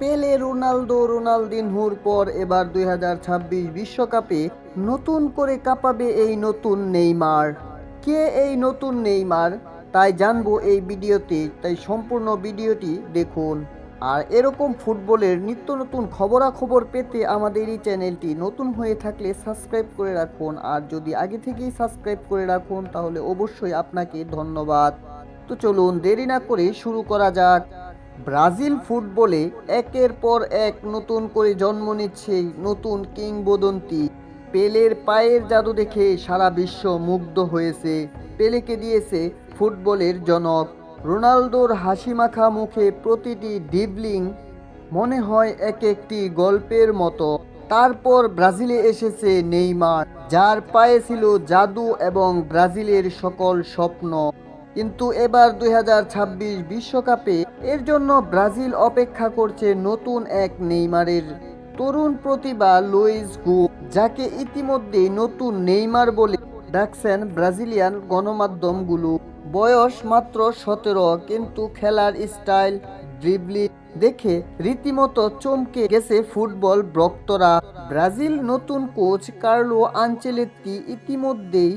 পেলে রোনালদো রোনালদিনহুর পর এবার দুই বিশ্বকাপে নতুন করে কাঁপাবে এই নতুন নেইমার। কে এই নতুন নেইমার? তাই জানব এই ভিডিওতে, তাই সম্পূর্ণ ভিডিওটি দেখুন। আর এরকম ফুটবলের নিত্য নতুন খবরাখবর পেতে আমাদের এই চ্যানেলটি নতুন হয়ে থাকলে সাবস্ক্রাইব করে রাখুন। আর যদি আগে থেকেই সাবস্ক্রাইব করে রাখুন, তাহলে অবশ্যই আপনাকে ধন্যবাদ। তো চলুন দেরি না করে শুরু করা যাক। ব্রাজিল ফুটবলে একের পর এক নতুন করে জন্ম নিচ্ছে নতুন কিংবদন্তি। পেলের পায়ের জাদু দেখে সারা বিশ্ব মুগ্ধ হয়েছে। পেলেকে দিয়েছে ফুটবলের জনক। রোনালদোর হাসিমাখা মুখে প্রতিটি ডিবলিং মনে হয় এক একটি গল্পের মতো। তারপর ব্রাজিলে এসেছে নেইমার, যার পায়ে ছিল জাদু এবং ব্রাজিলের সকল স্বপ্ন। কিন্তু এবার দুই বিশ্বকাপে এর জন্য ব্রাজিল অপেক্ষা করছে নতুন এক নেইমারের। তরুণ প্রতিভা লুইস গু, যাকে ইতিমধ্যে নতুন নেইমার বলে ডাকছেন ব্রাজিলিয়ান গণমাধ্যমগুলো। বয়স মাত্র সতেরো, কিন্তু খেলার স্টাইল, ড্রিবলি দেখে রীতিমতো চমকে গেছে ফুটবল ভক্তরা। ব্রাজিল নতুন কোচ কার্লো আঞ্চেলেত্তি ইতিমধ্যেই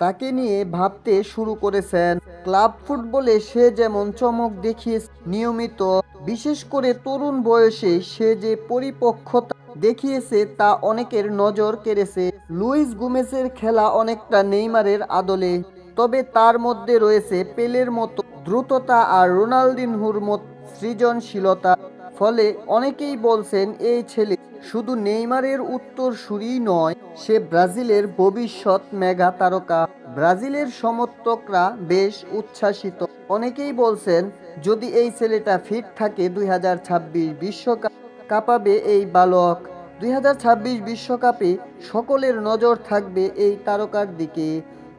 তাকে নিয়ে ভাবতে শুরু করেছেন। ক্লাব ফুটবলে সে যেমন চমক দেখিয়ে নিয়মিত, বিশেষ করে তরুণ বয়সে সে যে পরিপক্কতা দেখিয়েছে তা অনেকের নজর কেড়েছে। লুইস গুমেসের খেলা অনেকটা নেইমারের আদলে, তবে তার মধ্যে রয়েছে পেলের মতো দ্রুততা আর রোনালদিনহুর মতো সৃজনশীলতা। ফলে অনেকেই বলছেন এই ছেলে শুধু নেইমারের উত্তর সুরিই নয়, সে ব্রাজিলের ভবিষ্যৎ মেগা তারকা। ব্রাজিলের সমর্থকরা বেশ উচ্ছ্বাসিত। অনেকেই বলছেন, যদি এই ছেলেটা ফিট থাকে দুই হাজার ছাব্বিশ বিশ্বকাপ, কাঁপাবে এই বালক। দুই হাজার ছাব্বিশ বিশ্বকাপে সকলের নজর থাকবে এই তারকার দিকে।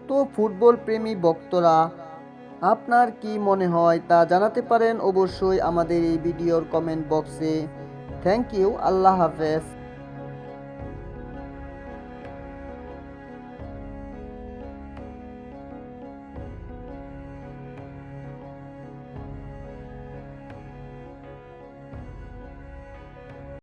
তো ফুটবল প্রেমী ভক্তরা আপনার কি মনে হয় তা জানাতে পারেন অবশ্যই আমাদের এই ভিডিওর কমেন্ট বক্সে থ্যাংক ইউ আল্লাহ হাফেজ।